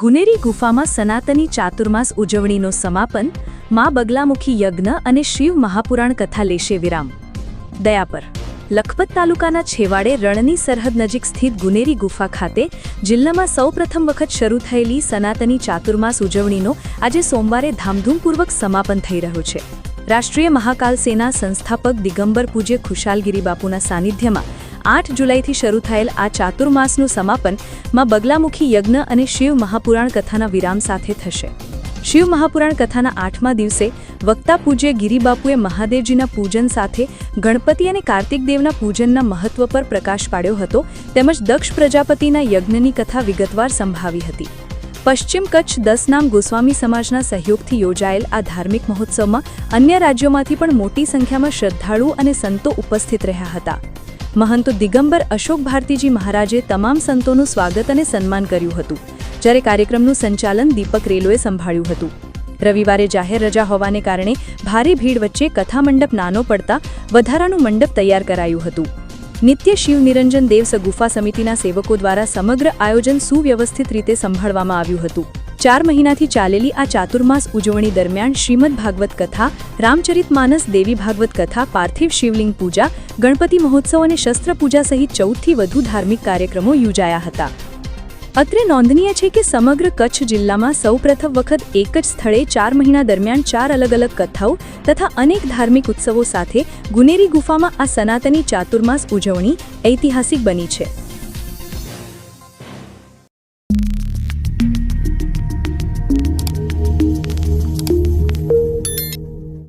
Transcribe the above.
ગુનેરી ગુફામાં સનાતની ચાતુર્માસ ઉજવણીનો સમાપન, મા બગલામુખી યજ્ઞ અને શિવ મહાપુરાણ કથા લેશે વિરામ. દયા પર લખપત તાલુકાના છેવાડે રણની સરહદ નજીક સ્થિત ગુનેરી ગુફા ખાતે જિલ્લામાં સૌપ્રથમ વખત શરૂ થયેલી સનાતની ચાતુર્માસ ઉજવણીનો આજે સોમવારે ધામધૂમપૂર્વક સમાપન થઈ રહ્યું છે. રાષ્ટ્રીય મહાકાલ સેના સંસ્થાપક દિગંબર પૂજ્ય ખુશાલગીરી બાપુના સાનિધ્યમાં આઠ જુલાઈથી શરૂ થયેલ આ ચાતુર્માસનું સમાપનમાં બગલામુખી યજ્ઞ અને શિવ મહાપુરાણ કથાના વિરામ સાથે થશે. શિવ મહાપુરાણ કથાના આઠમા દિવસે વક્તા પૂજ્ય ગિરિબાપુએ મહાદેવજીના પૂજન સાથે ગણપતિ અને કાર્તિક દેવના પૂજનના મહત્વ પર પ્રકાશ પાડ્યો હતો, તેમજ દક્ષ પ્રજાપતિના યજ્ઞની કથા વિગતવાર સંભાવી હતી. પશ્ચિમ કચ્છ દસ નામ ગોસ્વામી સમાજના સહયોગથી યોજાયેલ આ ધાર્મિક મહોત્સવમાં અન્ય રાજ્યોમાંથી પણ મોટી સંખ્યામાં શ્રદ્ધાળુ અને સંતો ઉપસ્થિત રહ્યા હતા. મહંતો દિગંબર અશોક ભારતીજી મહારાજે તમામ સંતોનું સ્વાગત અને સન્માન કર્યું હતું, જ્યારે કાર્યક્રમનું સંચાલન દીપક રેલોએ સંભાળ્યું હતું. રવિવારે જાહેર રજા હોવાને કારણે ભારે ભીડ વચ્ચે કથા મંડપ નાનો પડતા વધારાનું મંડપ તૈયાર કરાયું હતું. નિત્ય શિવ નિરંજન દેવ ગુફા સમિતિના સેવકો દ્વારા સમગ્ર આયોજન સુવ્યવસ્થિત રીતે સંભાળવામાં આવ્યું હતું. ચાર મહિનાથી ચાલેલી આ ચાતુર્માસ ઉજવણી દરમિયાન શ્રીમદ ભાગવત કથા રામચરિતમાનસ દેવી ભાગવત કથા, પાર્થિવ શિવલિંગ પૂજા, ગણપતિ મહોત્સવ અને શસ્ત્ર પૂજા સહિત ચૌદથી વધુ ધાર્મિક કાર્યક્રમો યોજાયા હતા. અત્રે નોંધનીય છે કે સમગ્ર કચ્છ જિલ્લામાં સૌપ્રથમ વખત એક જ સ્થળે ચાર મહિના દરમિયાન ચાર અલગ અલગ કથાઓ તથા અનેક ધાર્મિક ઉત્સવો સાથે ગુનેરી ગુફામાં આ સનાતની ચાતુર્માસ ઉજવણી ઐતિહાસિક બની છે.